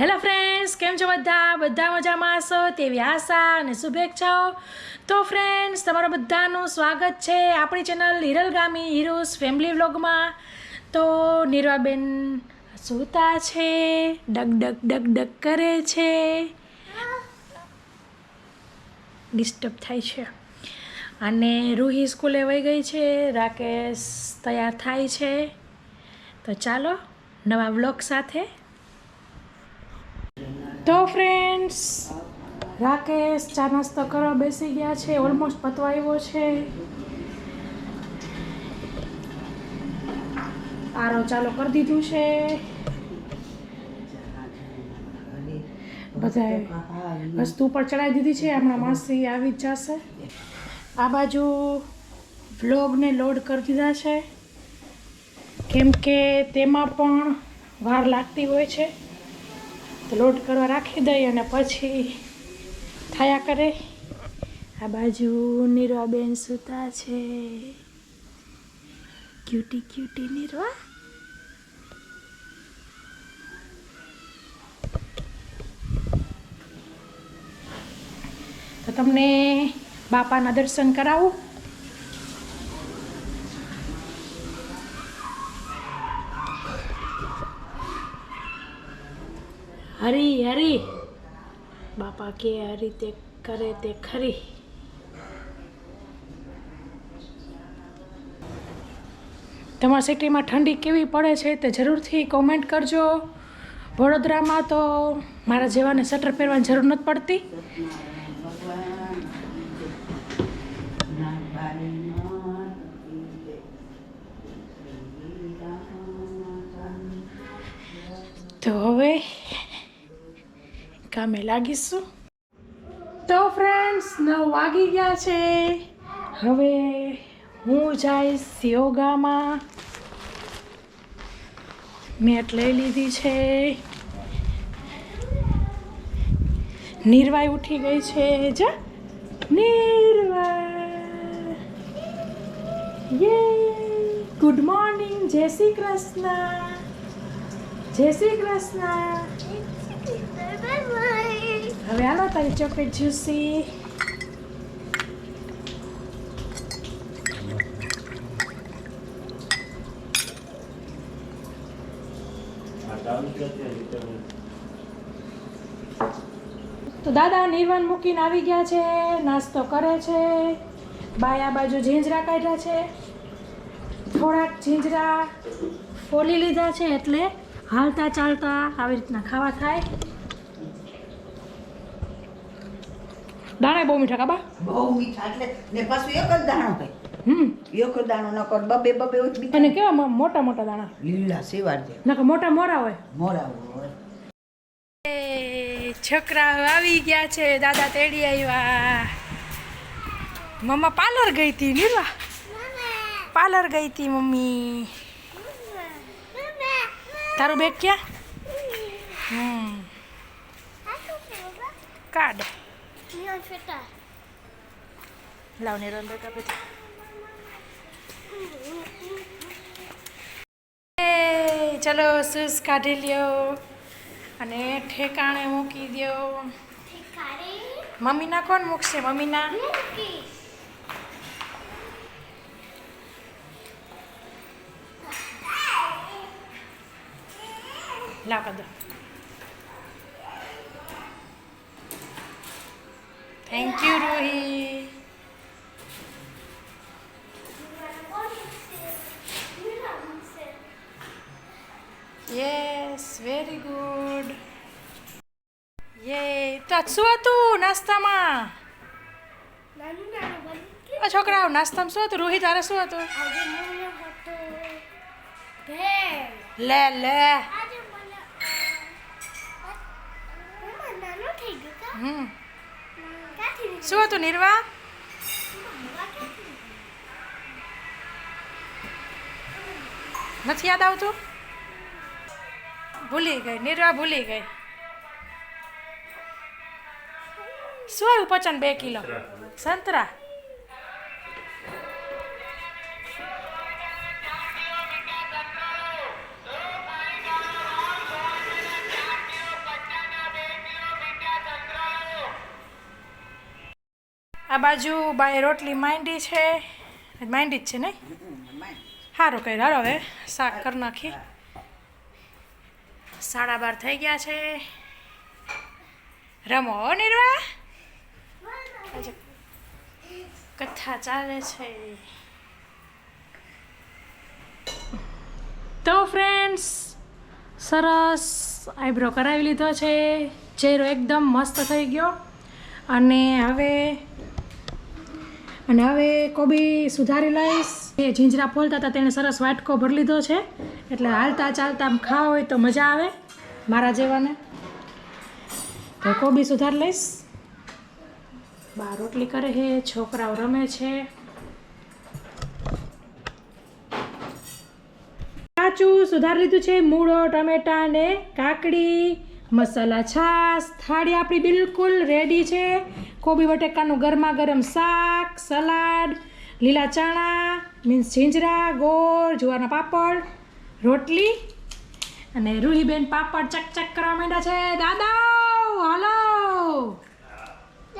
Hello friends કેમ છો બધા? બધા મજામાં હશો? તેવી આશા અને શુભેચ્છાઓ. તો ફ્રેન્ડ્સ તમારા બધાનું સ્વાગત છે આપણી ચેનલ હિરલગામી હિરોઝ ફેમિલી વ્લોગમાં તો, નીરવાબેન સૂતા છે, ડગ ડગ ડગ ડગ કરે છે. ડિસ્ટર્બ થાય છે. અને રૂહી સ્કૂલે વહી ગઈ છે, રાકેશ તૈયાર થાય છે. તો ચાલો, નવા વ્લોગ સાથે તો ફ્રેન્ડ્સ રાકેશ ચા નાસ્તો કરવા બેસી ગયા છે ઓલમોસ્ટ પતવા આવ્યો છે. આરો ચાલો કરી દીધું છે. બધાએ વસ્તુ ઉપર ચડાવી દીધી છે, હમણાં માસી આવી જ જશે. આ બાજુ વ્લોગને લોડ કરી દીધા છે. કેમ કે તેમાં પણ વાર લાગતી હોય છે. તો લોડ કરવા રાખી દઈ અને પછી થયા કરે. આ બાજુ નીરવાબેન સૂતા છે. Cutie cutie Nirva. તો તમને બાપાના દર્શન કરાવું. હરી હરી. બાપા કે આ રીતે કરે તે ખરી. તમારા સિટીમાં ઠંડી કેવી પડે છે તે જરૂરથી કોમેન્ટ કરજો. વડોદરામાં તો મારા જેવાને સ્વેટર પહેરવાની જરૂર નથી પડતી. કામે લાગીશું. તો ફ્રેન્ડ્સ નવ વાગી ગયા છે. હવે હું જઈશ યોગામાં. મેટ લઈ લીધી છે. નિર્વાય ઉઠી ગઈ છે. જા. નિર્વાય. યે. ગુડ મોર્નિંગ જય શ્રી કૃષ્ણ. જય શ્રી કૃષ્ણ. હવે હાલો તારી ચોકલેટ જ્યુસી તો દાદા નિર્વાણ મૂકીને આવી ગયા છે, નાસ્તો કરે છે, બાય બાજુ ઝીંજરા કાઢ્યા છે, થોડાક ઝીંજરા ફોલી લીધા છે એટલે હાલતા ચાલતા આવી રીતના ખાવા થાય. દાણા બહુ મીઠા કાબા બહુ મીઠા એટલે ને પાછું એક જ દાણો હોય હમ. એક જ દાણો ન કર બબે બબે હોય અને કેવા મોટા મોટા દાણા? લીલા સેવાર છે. નકર મોટા મોરા હોય. મોરા હોય. છોકરા આવી ગયા છે દાદા તેડી આવ્યા. મમ્મા પાર્લર ગઈ હતી નીરવા પાર્લર ગઈ હતી મમ્મી. તારું બેગ ક્યાં? હમ. કાઢ. લાવ નીરવા બેગ આપી દે. એ ચલો શૂઝ કાઢી લ્યો અને ઠેકાણે મૂકી દ્યો મમ્મીના કોણ મૂકશે મમ્મીના લાવ કર દો thank you Rohi yes very good યે તો શું હતું નાસ્તામાં? છોકરાઓ નાસ્તામાં શું હતું? રોહિત તારે શું હતું? લે લે. હમ. શું હતું નિર્વા? નથી યાદ આવતું? ભૂલી ગઈ, નિર્વા ભૂલી ગઈ. શું આવ્યું પચન બે કિલો? સંતરા. બાજુ બાય રોટલી માંડી છે. માંડી જ છે નહીં સારું કર્યું. હાલો હવે શાક કરી નાખી. સાડા બાર થઈ ગયા છે. રમો નિર્વા. કથા ચાલે છે. તો ફ્રેન્ડ્સ સરસ આઈબ્રો કરાવી લીધો છે. ચહેરો એકદમ મસ્ત થઈ ગયો. અને હવે અને હવે કોબી સુધારી લઈશ. એ જીંજરા ફોલતા હતા, તેણે સરસ વાટકો ભરી લીધો છે. એટલે હાલતા ચાલતા આમ ખાવા હોય તો મજા આવે, મારા જેવાને. તો કોબી સુધારી લઈશ. બા રોટલી કરે છે, છોકરાઓ રમે છે. કાચું સુધારી લીધું છે, મૂળો, ટમેટા ને કાકડી. મસાલા છાશ થાળી આપણી બિલકુલ રેડી છે. કોબી બટેકાનું ગરમા ગરમ શાક સલાડ લીલા ચણા મીન્સ ઝીંજરા ગોળ જુવારના પાપડ રોટલી અને રૂહીબેન પાપડ ચક ચક કરવા માંડ્યા છે. દાદા હલો!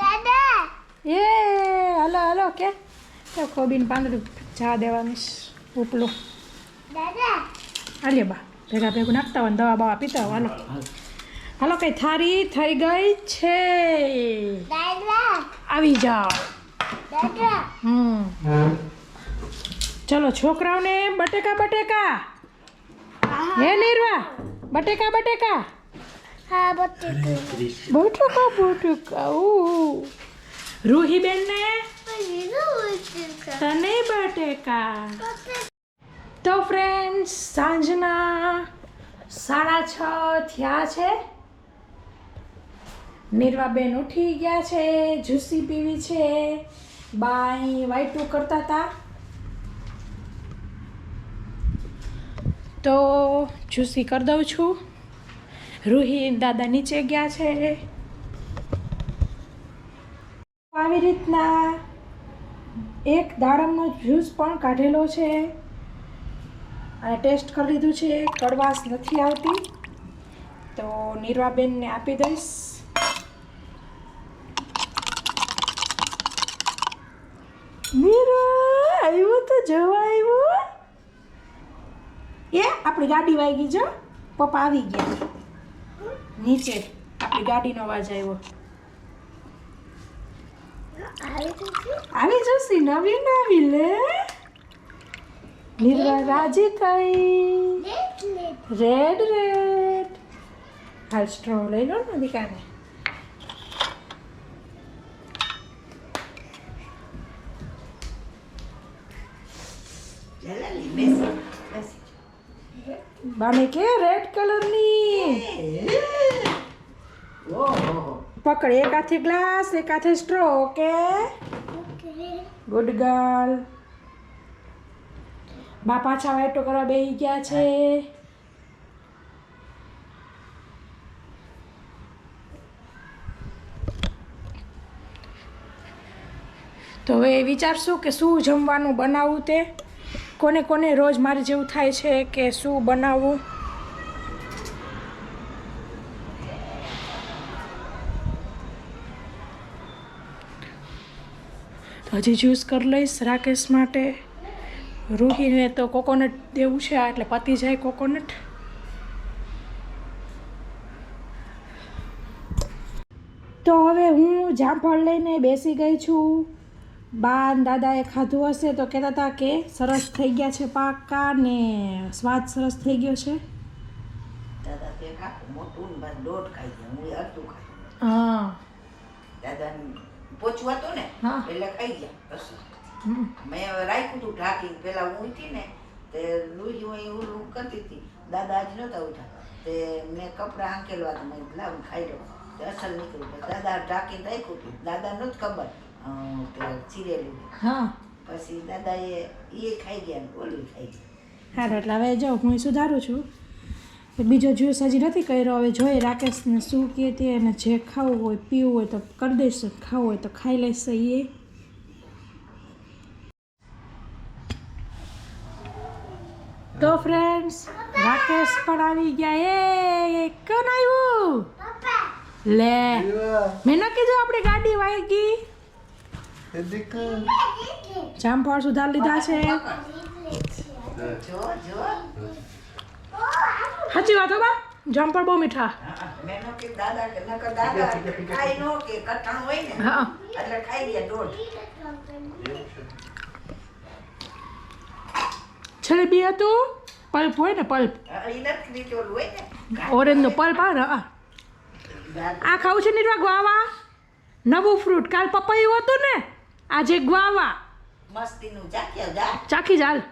દાદા! એ હલો હલો કે? તો કોબીને પાંદડું ચા દેવાનું ઉપલું. દાદા! હાલ્યો બા. ભેગા ભેગું નાખતા હોય દવા બવા પીતા હોય હાલો. હાલો કઈ થારી થઈ ગઈ છે. આવી જાઓ. હમ. ચલો છોકરાઓને બટેકા બટેકા. હે નિર્વા બટેકા બટેકા. બટેકા. બટેકા ઓ રૂહીબેન ને તને બટેકા. તો ફ્રેન્ડ્સ સાંજના સાડા છ થયા છે. નિર્વાબેન ઉઠી ગયા છે જ્યુસી પીવી છે. બાઈ વાઈટું કરતા હતા તો જ્યુસી કરી દઉં છું. રૂહી દાદા નીચે ગયા છે. આવી રીતના એક દાડમનો જ્યુસ પણ કાઢેલો છે. અને ટેસ્ટ કરી લીધું છે. કડવાશ નથી આવતી. તો નિર્વાબેનને આપી દઈશ. નિર્વા આવ્યો તો જવા આવ્યો. એ આપણી ગાડી વાગી જો. પપ્પા આવી ગયા. નીચે આપણી ગાડીનો અવાજ આવ્યો. આવી જશે નવી નવી લે. નિર્વા રાજી થઈ. રેડ રેડ હાલ સ્ટ્રો લઈ લો ને દીકાને. બાને કે રેડ કલરની. પકડ, એક હાથે ગ્લાસ એક હાથે સ્ટ્રો ઓકે? ગુડ ગર્લ બા પાછા વાઈટો કરવા બેસી ગયા છે. તો હવે વિચારશું કે શું જમવાનું બનાવવું તે? કોને કોને રોજ મારે જેવું થાય છે કે શું બનાવવું હજી જ્યુસ કરી લઈશ રાકેશ માટે. રૂહીને તો કોકોનટ દેવું છે આ, એટલે પતી જાય કોકોનટ. તો હવે હું જામફળ લઈને બેસી ગઈ છું. બા દાદાએ ખાધું હશે તો કહેતા હતા કે સરસ થઈ ગયા છે પાકા ને સ્વાદ સરસ થઈ ગયો છે. દાદા હું અડધું ખાઈ હા. દાદાને પોચવું હતું ને. એટલે ખાઈ ગયા મેં રાખ્યું હતું ઢાંકી પેલા ઉઠી ને તે લુહી હું કરતી હતી. દાદા આજ નહોતા ઉઠા તે મેં કપડાં આંકેલવા તો મેં લાવ ખાઈ લો. તે અસલ નીકળ્યું. દાદા ઢાંકી રાખ્યું દાદા નહોતું ખબર. હા. પછી દાદાએ એ ખાઈ ગયા ઓલું ખાઈ સારું એટલે હવે જો હું સુધારું છું. બીજો જ્યુસ હજી નથી કર્યો હવે જોઈએ રાકેશને શું કહે તે અને જે ખાવું હોય પીવું હોય તો કરી દઈશું ખાવું હોય તો ખાઈ લઈશ એ તો ફ્રેન્ડ્સ રાકેશ પણ આવી ગયા. એ કોણ આવ્યું? લે. મેં ન કીધું આપણી ગાડી વાગી જામફળ સુધાર લીધા છે. સાચી વાત બા. જામફળ બહુ મીઠા. હા, મેં નો કે દાદા કે નકર દાદા ખાઈ નો કે કઠણ હોય ને હા એટલે ખાઈ ગયા દોઢ છેલ્લે બી હતું. પલ્પ હોય ને પલ્પ. ઓરેન્જ ને પલ્પ આવે ને આ ખાવું છે નીરવા ગ્વાવા નવું ફ્રૂટ. કાલ પપૈયું હતું ને? આજે ગ્વાવા. મસ્તીનું ચાખ્યા જા. ચાખી જાલ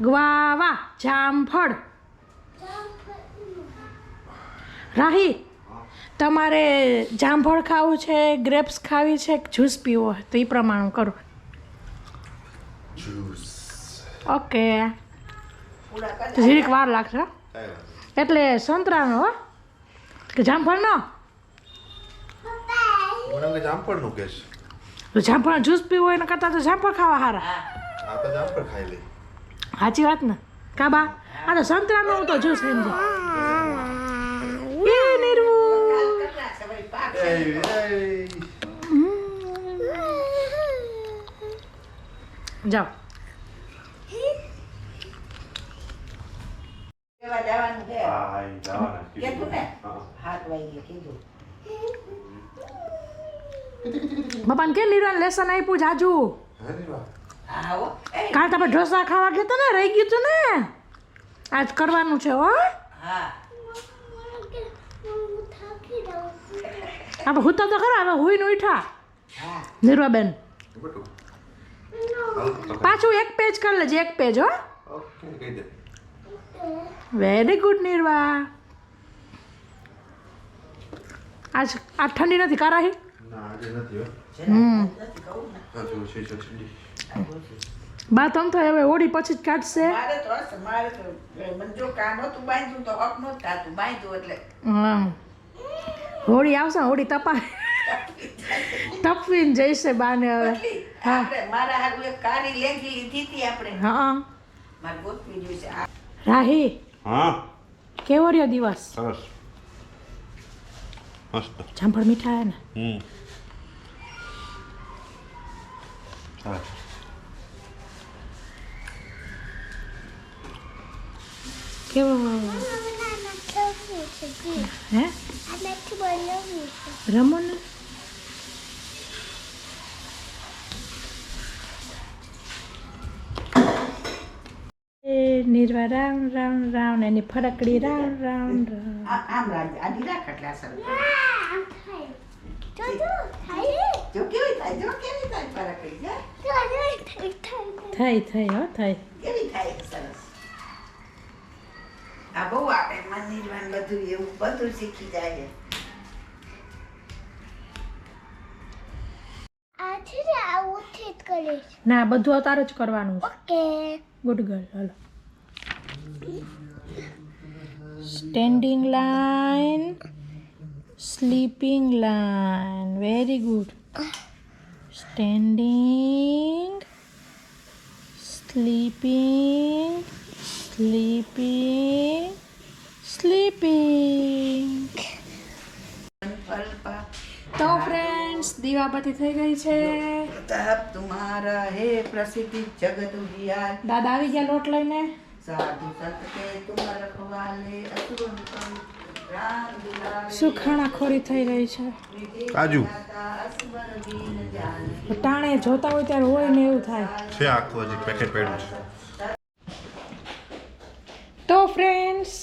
ગ્વાવા જામફળ. રાહી તમારે જામફળ ખાવું છે ગ્રેપ્સ ખાવી છે જ્યુસ પીવો તો એ પ્રમાણે કરો. ઓકે. જીરીક વાર લાગશે. એટલે સંતરાનો હો. કે જામફળનો? જામફળનું કહેશ તો જામફળ જ્યુસ પીવો એના કરતાં તો જામફળ ખાવા સારા આ તો જામફળ ખાઈ લે. સાચી વાત ને? કાબા આ તો સંતરાનો હું તો જ્યુસ સમજો એ નિરવું. જાઓ. કેવા જવાનું છે? કીધું. ને? હા. હાથ વાગી કીધું. બાપાને કે નિરવાન લેસન આપ્યું જાજુ હે? હા હો કાલ તમે ઢોસા ખાવા ગયા ને રહી ગયું તું ને? આજ કરવાનું છે હો. હા. આપણે હુતા તો ખરા હવે હુઈને ઉઠા. નિરવા નિર્વાબેન. તમે. પાછું એક પેજ કરી લેજે એક પેજ હો. Very good Nirva. આજ આ ઠંડી નથી કારાહી? બા તમ તો હવે હોળી પછી જ કાઢશે. મારે તો હશે મારે તો મને જો કામ હતું બાંધ્યું તો હક નહોતું થતું બાંધ્યું એટલે. હા. હોળી આવશે હોળી તપા તપવીને જઈશે બાને હવે. હા. મારા હારું એક કાળી લેંગી લીધી હતી આપણે. હા. મારે ગોતવી જોઈશે રાહી હા. કેવો રહ્યો દિવસ? સરસ. મસ્ત. જામફળ મીઠા હે ને? હમ. હે રમો ને એ નિર્વા રાઉન્ડ રાઉન્ડ રાઉન્ડ એની ફરકડી રાઉન્ડ રાઉન્ડ આમ રાખ આડી રાખ એટલે અસર જો કેવી થાય જો કેવી થાય ફરક જા થઈ થઈ હો થઈ કેવી થાય સરસ? આ બહુ આપણે મન નિર્માણ બધું એવું બધું શીખી જાય છે. ના બધું અતારે જ કરવાનું okay. Good girl hello. Standing line sleeping line very good standing sleeping sleeping sleeping તો ફ્રેન્ડ્સ દીવાબત્તી થઈ ગઈ છે. તપ તુમારા હે પ્રસિદ્ધિ જગત વિહાર દાદા આવી ગયા લોટ લઈને. સાધુ સત કે તુમ રખવાલે અસુર દુલારે થઈ રહી છે. કાજુ? ટાણે જોતા હોય ત્યારે હોય ને એવું થાય. છે આખું હજી પેકેટ પડ્યું છે. તો ફ્રેન્ડ્સ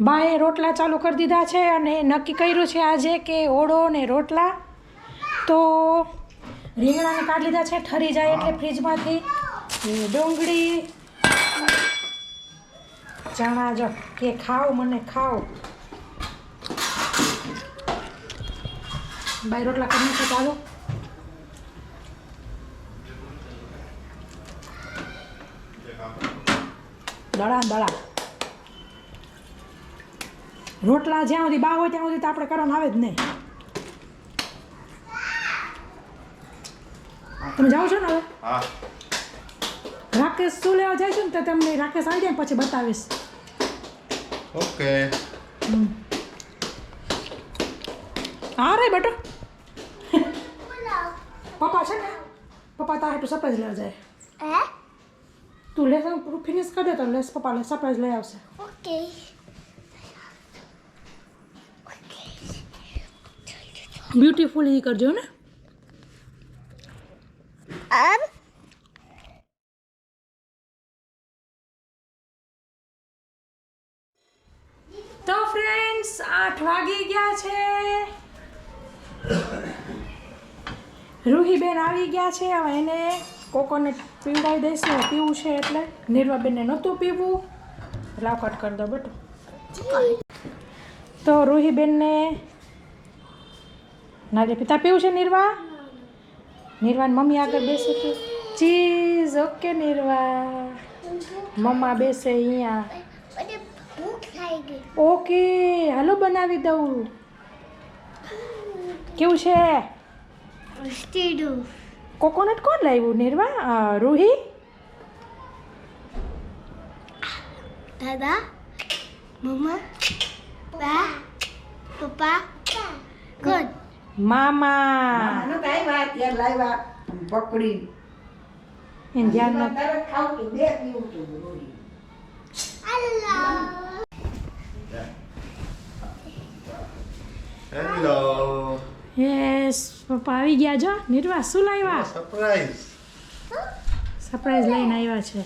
બાએ રોટલા ચાલુ કરી દીધા છે અને નક્કી કર્યું છે આજે કે ઓળો ને રોટલા. તો રીંગણાને કાઢી લીધા છે ઠરી જાય એટલે ફ્રીજમાંથી ડુંગળી ચણા જો. કે ખાઓ મને ખાઓ. બાય રોટલા કરી નાખો ચાલો. દળા દળા. રોટલા જ્યાં સુધી બા હોય ત્યાં સુધી તો આપણે કરવાનું આવે જ નહીં. તમે જાઓ છો ને હવે? રાકેશ શું લેવા જાય છે ને તો તમને રાકેશ આવી જાય પછી બતાવીશ. ઓકે હા રે બેટો પપ્પા છે ને પપ્પા તારે તું સરપ્રાઈઝ લેવા જાય હે તું લેસન પૂરું ફિનિશ કરી દે તો લેસ પપ્પા લે સરપ્રાઈઝ લઈ આવશે ઓકે બ્યુટીફુલ એ કરજો ને અબ તો આઠ વાગી ગયા છે. રૂહીબેન આવી ગયા છે હવે એને કોકોનટ પીવડાવી દઈશું. પીવું છે એટલે નિર્વાબેનને નહોતું પીવું. લાવ કટ કરી દો બેટો. તો રૂહીબેનને નાજે પિતા પીવું છે નિર્વા? નિર્વાન મમ્મી આગળ બેસે ચીઝ ઓકે નિર્વા. મમ્મા બેસે અહીંયા. ઓકે. હાલો બનાવી દઉં. કેવું છે? કોકોનટ કોણ લાવ્યું નિર્વા રૂહી? દાદા મમ્મા બા પપ્પા કોણ મામા. આનો કાંઈ વાત ત્યાં લાવ્યા પકડી. એને ધ્યાન ન તરત ખાવતું બે પીવું તું રોહી હેલો યસ પપ્પા આવી ગયા જો. નિર્વા શું લાવ્યા? સરપ્રાઈઝ સરપ્રાઈઝ લઈને આવ્યા છે.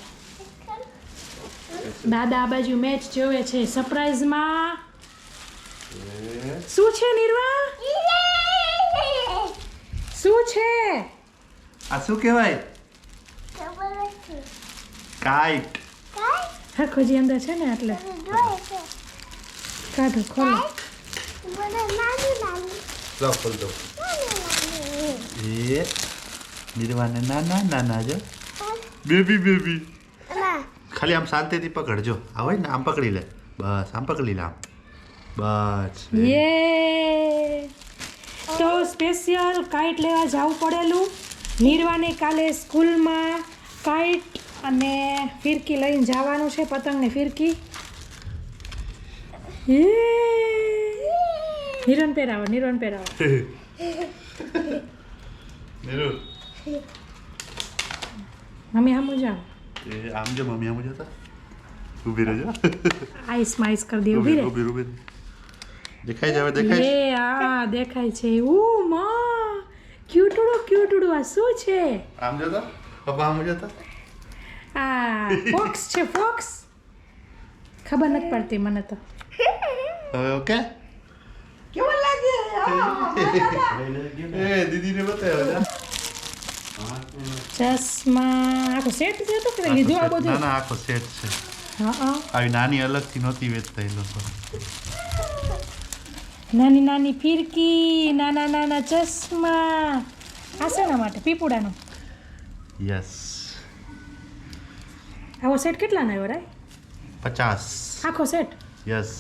દાદા આ બાજુ મેચ જોવે છે. સરપ્રાઈઝમાં શું છે નિર્વા? શું છે? આ શું કહેવાય? કાઈટ હા ખોજી અંદર છે ને એટલે કાઢો ખોલો. લાવ ખોલ દો એ નિર્વાને નાના નાના જો. Baby baby. ખાલી આમ શાંતિથી પકડજો. આવે ને આમ પકડી લે. બસ આમ પકડી લે આમ. બસ યે. તો સ્પેશિયલ કાઇટ લેવા જવું પડેલું. નિર્વાને કાલે સ્કૂલમાં કાઇટ અને ફિરકી લઈને જવાનું છે પતંગ ને ફિરકી. યે! નિરન પહેરાવો નિરન પહેરાવો નીરુ મમ્મી હમું જાઓ એ આમ જો મમ્મી આમ જોતા ઊભી રહેજો આઈસ માઈસ કરી દે ઊભી ઊભી રે ઊભી ઊભી દેખાય છે હવે દેખાય એ આ દેખાય છે ઓ માં ક્યુટડું ક્યુટડું આ શું છે આમ જોતા પપ્પા આમ જોતા આ ફોક્સ છે ફોક્સ ખબર નથી પડતી મને તો હવે ઓકે કેવો લાગે? એ દીદીને બતાવ્યો જા. ચશ્મા આખો સેટ છે તો કે લીધું આ ના બધું? ના આખો સેટ છે. હા હા. આવી નાની અલગથી નહોતી વેચતા એ લોકો. નાની નાની ફિરકી નાના નાના ચશ્મા. આ શેના માટે? પીપુડાનો? યસ આવો સેટ કેટલાનો આવ્યો રાય? પચાસ. આખો સેટ યસ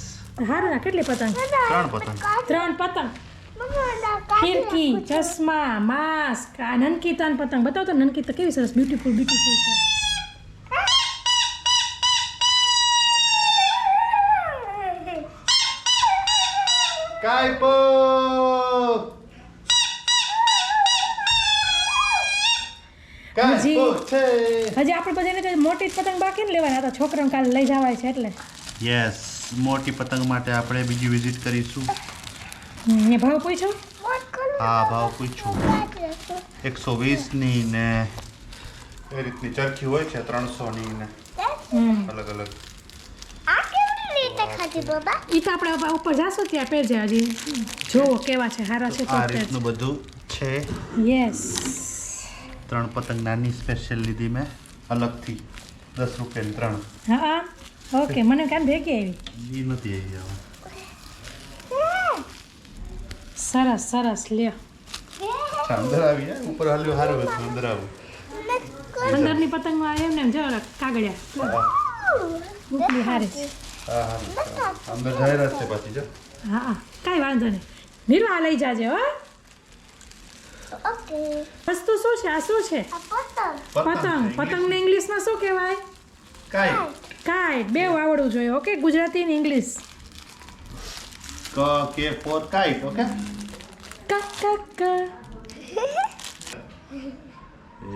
સારું ના કેટલી પતંગ? ત્રણ પતંગ. ત્રણ પતંગ? ફિરકી ચશ્મા માસ્ક આ નનકી તાન પતંગ. બતાવો તો નનકી તો કેવી સરસ બ્યુટીફુલ બ્યુટીફુલ છે. કાઈપો કાઈપો હજી આપણે બધાને મોટી જ પતંગ બાકી ને લેવાના હતા છોકરાને કાલે લઈ જવાય છે એટલે. યસ મોટી પતંગ માટે આપણે બીજી વિઝિટ કરીશું. ને ભાવ પૂછ્યો હા ભાવ પૂછો એકસો વીસની ને એ રીતની ચરખી હોય છે ત્રણસોની ને અલગ અલગ. આ કેવી રીતે ખાધી બાબા? એ તો આપણે ઉપર જાશું ત્યાં પહેરજે હજી કેવા છે સારા છે આ રીતનું બધું છે. યસ ત્રણ પતંગ નાની સ્પેશિયલ લીધી મેં અલગથી. દસ રૂપિયાની ત્રણ. હા. ઓકે મને કામ ભેગી આવી. એ નથી આવી સરસ સરસ લ્યો. અંદર આવી જાય ઉપર હાલ્યો હારું હતું અંદર આવું. અંદરની પતંગમાં એમને એમ જો કાગળિયા. ઉપલી હારે. હા હા અંદર જાહેરાત છે પાછી જો. હા હા. કાંઈ વાંધો નહીં. નિર્વા લઈ જાજે હો. ઓકે. વસ્તુ શું છે? આ શું છે? આ પતંગ. પતંગ પતંગને ઇંગ્લિશમાં શું કહેવાય? કાઈ. કાઈટ બે આવડવું જોઈએ ઓકે? ગુજરાતી ને ઇંગ્લિશ. ક કે ફોર કાઈટ ઓકે? ક ક ક.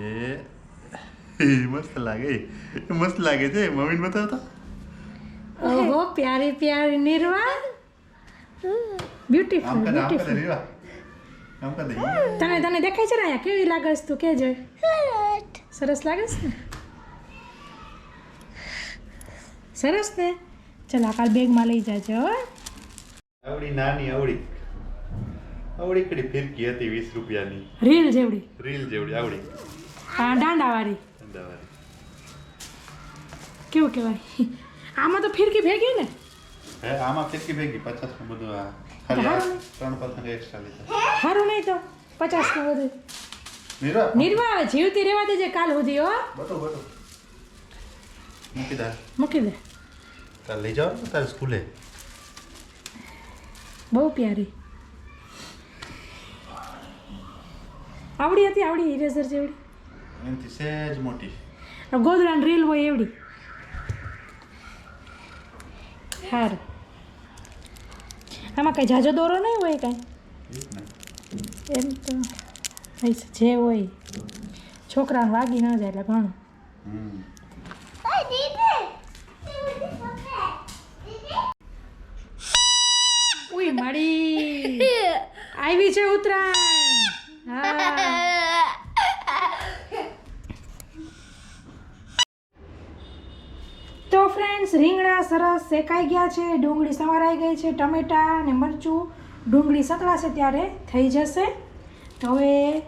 એ એ મસ્ત લાગે મસ્ત લાગે છે મમ્મીને બતાવો તો ઓહો પ્યારી પ્યારી નિર્વા બ્યુટીફુલ બ્યુટીફુલ તને તને દેખાય છે ને અહીંયા? કેવી લાગે છે તું? કેજે. સરસ લાગે છે ને? સરસ ને? ચાલ આ કાલ બેગમાં લઈ જાજો હો. આવડી નાની આવડી. આવડી કડી ફિરકી હતી વીસ રૂપિયાની. રીલ જેવડી. રીલ જેવડી આવડી. હા દાંડાવાળી. અમદાવાદ કેવું કહેવાય? આમાં તો ફિરકી ભેગી ને? હે આમાં ફિરકી ભેગી પચાસનું બધું આ. ખાલી ત્રણ પતંગ એક્સ્ટ્રા લીધા. સારું નહીં તો? પચાસનું બધું. નીરવા? નિર્વા જીવતી રહેવા દેજે કાલ સુધી હો. બટો બટો. મૂકી દે. મૂકી દે. તારે લઈ જાઓ ને તારે સ્કૂલે? બહુ પ્યારી. આવડી હતી આવડી ઇરેઝર જેવડી. એનાથી સહેજ મોટી. ગોદડાની રીલ હોય એવડી. સારું આમાં કઈ જાજો દોરો નહીં હોય કાંઈ? એમ તો જે હોય. છોકરાને વાગી ન જાય એટલે ઘણું મારી. આવી છે ઉત્તરાયણ. હા. તો ફ્રેન્ડ્સ રીંગણા સરસ શેકાઈ ગયા છે. ડુંગળી સવારાઈ ગઈ છે. ટમેટા અને મરચું. ડુંગળી સકળાશે ત્યારે થઈ જશે. તો હવે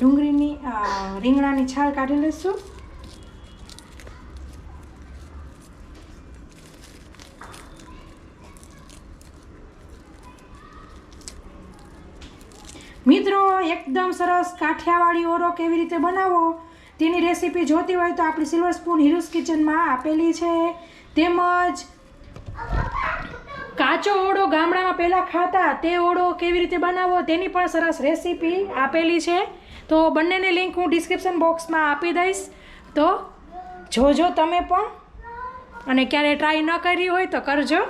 ડુંગળીની રીંગણાની છાલ કાઢી લઈશું મિત્રો એકદમ સરસ કાઠિયાવાડી ઓરો કેવી રીતે બનાવવો તેની રેસીપી જોતી હોય તો આપણી સિલ્વર સ્પૂન હિરુસ કિચનમાં આપેલી છે. તેમજ કાચો ઓળો ગામડામાં પહેલાં ખાતા તે ઓળો કેવી રીતે બનાવવો તેની પણ સરસ રેસીપી આપેલી છે. તો બંનેની લિંક હું ડિસ્ક્રિપ્શન બોક્સમાં આપી દઈશ. તો જોજો તમે પણ. અને ક્યારે ટ્રાય ન કરી હોય તો કરજો.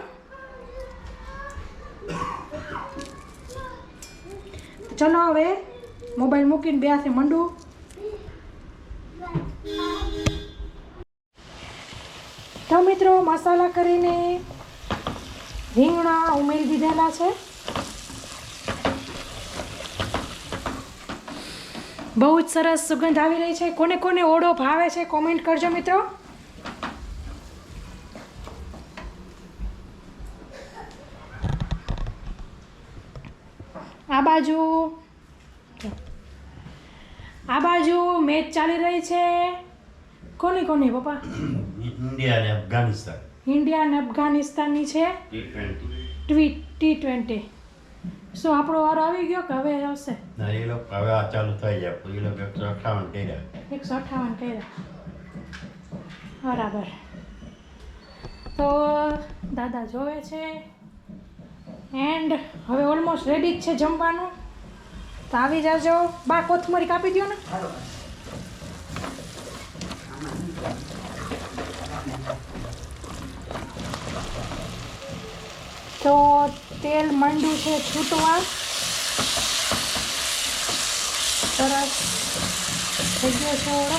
ચલો હવે મોબાઈલ મૂકીને બે હાથે મંડું. તો મિત્રો, મસાલા કરીને રીંગણા ઉમેરી દીધેલા છે. બહુ જ સરસ સુગંધ આવી રહી છે. કોને કોને ઓળો ભાવે છે કોમેન્ટ કરજો મિત્રો. આ બાજુ આ બાજુ મેચ ચાલી રહી છે. કોની કોની પપ્પા? ઇન્ડિયા અને અફઘાનિસ્તાન. ઇન્ડિયા અને અફઘાનિસ્તાનની છે. ટી ટી ટ્વેન્ટી શું આપણો વારો આવી ગયો કે હવે આવશે? ના એ લોકો હવે આ ચાલુ થઈ જાય. એ લોકો એકસો અઠાવન કર્યા. એકસો અઠાવન કર્યા. બરાબર. તો દાદા જોવે છે. એન્ડ હવે ઓલમોસ્ટ રેડી જ છે જમવાનું. તો આવી જાજો. બા કોથમરી કાપી દો ને. તો તેલ મંડ્યું છે છૂટવા. સરસ. થઈ ગયો છે ઓળો.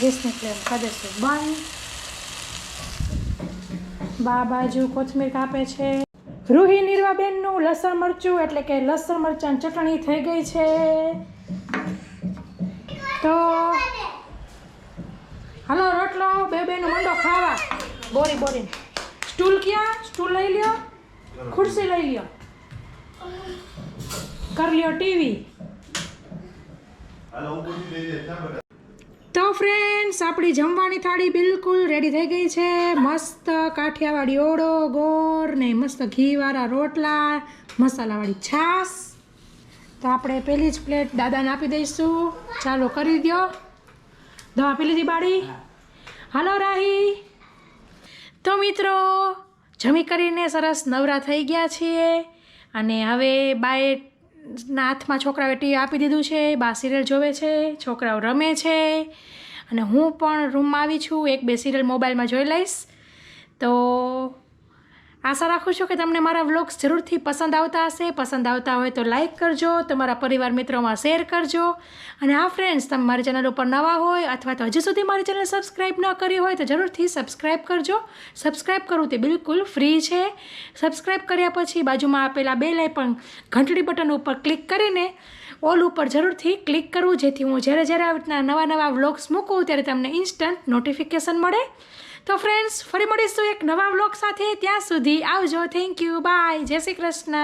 ગેસની ફ્લેમ કાઢીશું બંધ. બા બાજુ કોથમીર કાપે છે. રૂહી નીરવાબેનનું લસણ મરચું એટલે કે લસણ મરચાં ચટણી થઈ ગઈ છે. તો હાલો, રોટલો, બે બેનો મંડો ખાવા. બોરી બોરી. સ્ટૂલ ક્યાં? સ્ટૂલ લઈ લ્યો. ખુરશી લઈ લ્યો. કર લ્યો ટીવી. તો ફ્રેન્ડ્સ આપણી જમવાની થાળી બિલકુલ રેડી થઈ ગઈ છે. મસ્ત કાઠિયાવાડી ઓળો ગોળ ને મસ્ત ઘીવાળા રોટલા મસાલાવાળી છાશ. તો આપણે પહેલી જ પ્લેટ દાદાને આપી દઈશું. ચાલો કરી દો દવા પી લીધી બાળી. હાલો રાહી. તો મિત્રો જમી કરીને સરસ નવરા થઈ ગયા છીએ. અને હવે બાએ ના હાથમાં છોકરાઓએ ટીવી આપી દીધું છે, બા સિરિયલ જોવે છે, છોકરાઓ રમે છે. અને હું પણ રૂમમાં આવી છું, એક બે સિરિયલ મોબાઈલમાં જોઈ લઈશ. તો આશા રાખું છું કે તમને મારા વ્લોગ્સ જરૂરથી પસંદ આવતા હશે. પસંદ આવતા હોય તો લાઈક કરજો, તમારા પરિવાર મિત્રોમાં શેર કરજો. અને હા ફ્રેન્ડ્સ તમે મારી ચેનલ ઉપર નવા હોય અથવા તો હજી સુધી મારી ચેનલ સબસ્ક્રાઈબ ન કરી હોય તો જરૂરથી સબસ્ક્રાઈબ કરજો. સબસ્ક્રાઈબ કરવું તે બિલકુલ ફ્રી છે. સબસ્ક્રાઈબ કર્યા પછી બાજુમાં આપેલા બે પણ ઘંટડી બટન ઉપર ક્લિક કરીને ઓલ ઉપર જરૂરથી ક્લિક કરવું. જેથી હું જ્યારે જ્યારે આવી રીતના નવા નવા વ્લોગ્સ મૂકું ત્યારે તમને ઇન્સ્ટન્ટ નોટિફિકેશન મળે. તો ફ્રેન્ડ્સ ફરી મળીશું એક નવા બ્લોગ સાથે. ત્યાં સુધી આવજો. થેન્ક યુ બાય જય શ્રી કૃષ્ણ.